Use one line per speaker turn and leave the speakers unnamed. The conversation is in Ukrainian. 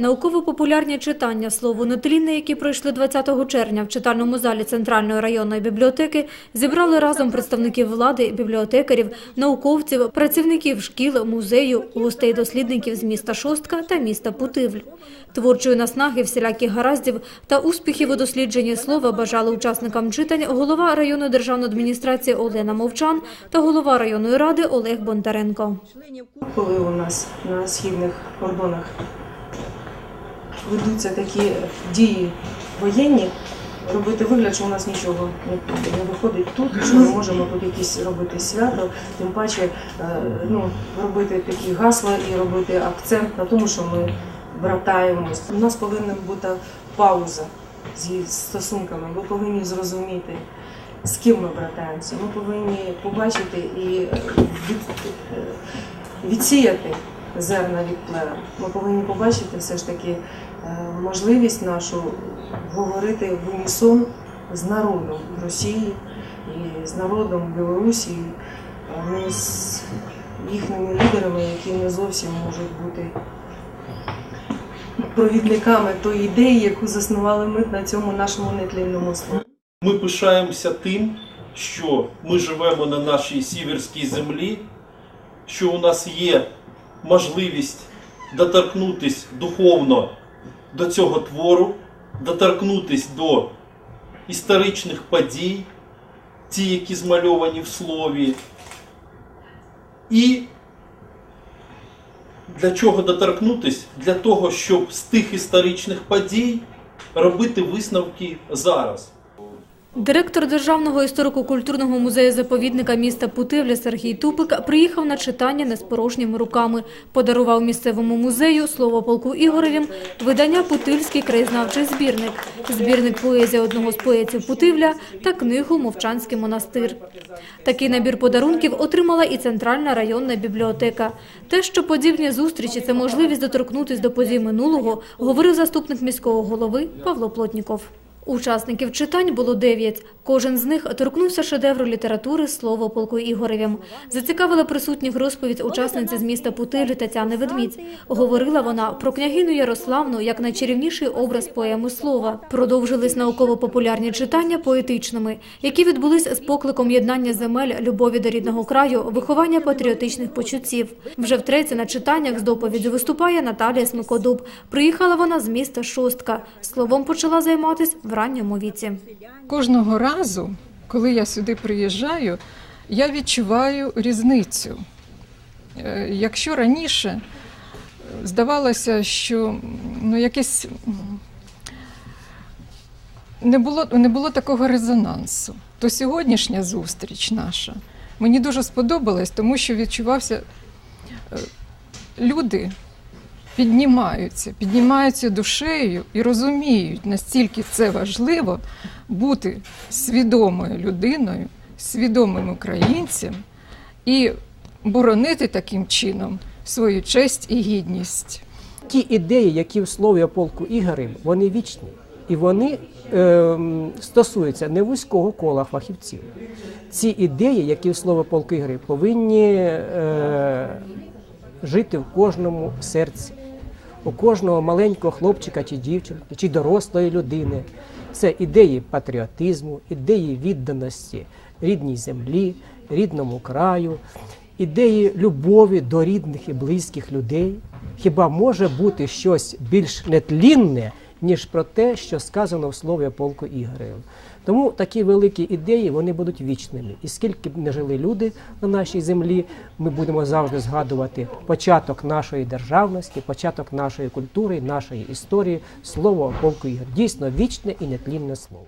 Науково-популярні читання «Слово нетлінне», які пройшли 20 червня в читальному залі Центральної районної бібліотеки, зібрали разом представників влади, бібліотекарів, науковців, працівників шкіл, музею, гостей-дослідників з міста Шостка та міста Путивль. Творчої наснаги, всіляких гараздів та успіхів у дослідженні слова бажали учасникам читань голова районної державної адміністрації Олена Мовчан та голова районної ради Олег Бондаренко.
Коли у нас на східних кордонах ведуться такі дії воєнні, робити вигляд, що у нас нічого не, виходить тут, що ми можемо тут якісь робити свято, тим паче е, ну, робити такі гасла і робити акцент на тому, що ми братаємось. У нас повинна бути пауза зі стосунками. Ми повинні зрозуміти, з ким ми братаємося. Ми повинні побачити і е, е, відсіяти зерна від плевел. Ми повинні побачити все ж таки можливість нашу говорити в унісон з народом Росії і з народом Білорусі, не з їхніми лідерами, які не зовсім можуть бути провідниками тої ідеї, яку заснували ми на цьому нашому нетлінному слові.
Ми пишаємося тим, що ми живемо на нашій сіверській землі, що у нас є можливість доторкнутися духовно до цього твору, доторкнутись до історичних подій, ті, які змальовані в слові. І для чого доторкнутись? Для того, щоб з тих історичних подій робити висновки зараз.
Директор Державного історико-культурного музею-заповідника міста Путивля Сергій Тупик приїхав на читання не з порожніми руками. Подарував місцевому музею слово полку Ігоревім видання «Путильський краєзнавчий збірник», збірник поезії одного з поетів Путивля та книгу «Мовчанський монастир». Такий набір подарунків отримала і Центральна районна бібліотека. Те, що подібні зустрічі – це можливість доторкнутися до подій минулого, говорив заступник міського голови Павло Плотніков. Учасників читань було дев'ять. Кожен з них торкнувся шедевру літератури «Слово полку Ігоревім». Зацікавила присутніх розповідь учасниці з міста Путилі Тетяни Ведмідь. Говорила вона про княгиню Ярославну як найчарівніший образ поеми слова. Продовжились науково-популярні читання поетичними, які відбулись з покликом єднання земель, любові до рідного краю, виховання патріотичних почуттів. Вже втретє на читаннях з доповіддю виступає Наталія Смикодуб. Приїхала вона з міста Шостка. Словом почала займатися в ранньому віці.
Кожного разу, коли я сюди приїжджаю, я відчуваю різницю. Е, Якщо раніше е, здавалося, що ну, якесь не було, не було такого резонансу, то сьогоднішня зустріч наша мені дуже сподобалась, тому що відчувався е, люди піднімаються, піднімаються душею і розуміють, настільки це важливо бути свідомою людиною, свідомим українцем і боронити таким чином свою честь і гідність.
Ті ідеї, які в слові полку Ігорем, вони вічні. І вони е, стосуються не вузького кола фахівців. Ці ідеї, які в слові полку Ігорем, повинні е, жити в кожному серці, у кожного маленького хлопчика чи дівчинки, чи дорослої людини. Це ідеї патріотизму, ідеї відданості рідній землі, рідному краю, ідеї любові до рідних і близьких людей. Хіба може бути щось більш нетлінне, ніж про те, що сказано в слові полку Ігоревим? Тому такі великі ідеї вони будуть вічними. І скільки б не жили люди на нашій землі, ми будемо завжди згадувати початок нашої державності, початок нашої культури, нашої історії, слово полку Ігор. Дійсно вічне і нетлінне слово.